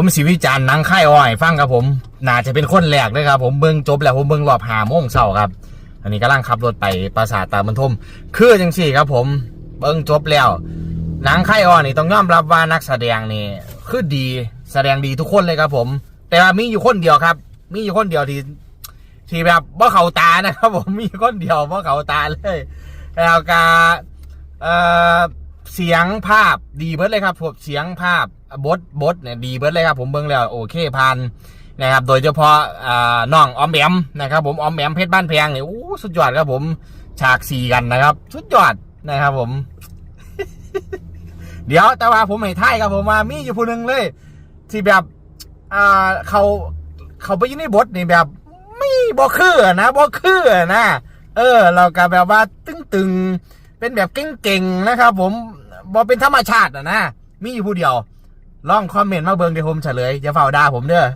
ผมสิวิจารณ์นังค่ายอ้อยฟังครับผมน่าจะเป็นคนแรกเลยครับผมเบิ่งจบแล้วผมเบิ่งรอบหาโมงเช้าครับ อันนี้กำลังขับรถไปปราสาทตาบรรทมคือจังสี่ครับผมเบิ่งจบแล้วหนังค่ายอ้อยนี่ต้องยอมรับว่านักแสดงนี่คือดีแสดงดีทุกคนเลยครับผม แต่ว่ามีอยู่คนเดียวครับ มีอยู่คนเดียวที่ที่แบบว่าเขาตานะครับผมมีคนเดียวว่าเขาตาเลยแล้วก็เอ่อ เสียงภาพดีเบิดเลยครับผมเสียงภาพบทบทเนี่ยดีเบิดเลยครับผมเบิ่งแล้วโอเคพันนะครับ โดยเฉพาะอ่าน้องออมแอมนะครับ ผมออมแอมเพชรบ้านแพงเนี่ยโอ้สุดยอดครับผมฉากสี่กันนะครับ สุดยอดนะครับผม เดี๋ยวแต่ว่าผมให้ท้ายครับผมว่ามีอยู่ผู้หนึ่งเลย ที่แบบอ่าเขาเขาไปยินในบทนี่แบบไม่บ่คือนะบ่คือนะ เออ เราก็แบบว่าตึงๆเป็นแบบเก่งๆนะครับ ผม บ่เป็นธรรมชาติอะนะ มีอยู่ผู้เดียว ลองคอมเมนต์มาเบิ่งเดี๋ยวผมเฉลยอย่าเฝ้าด่าผมเด้อ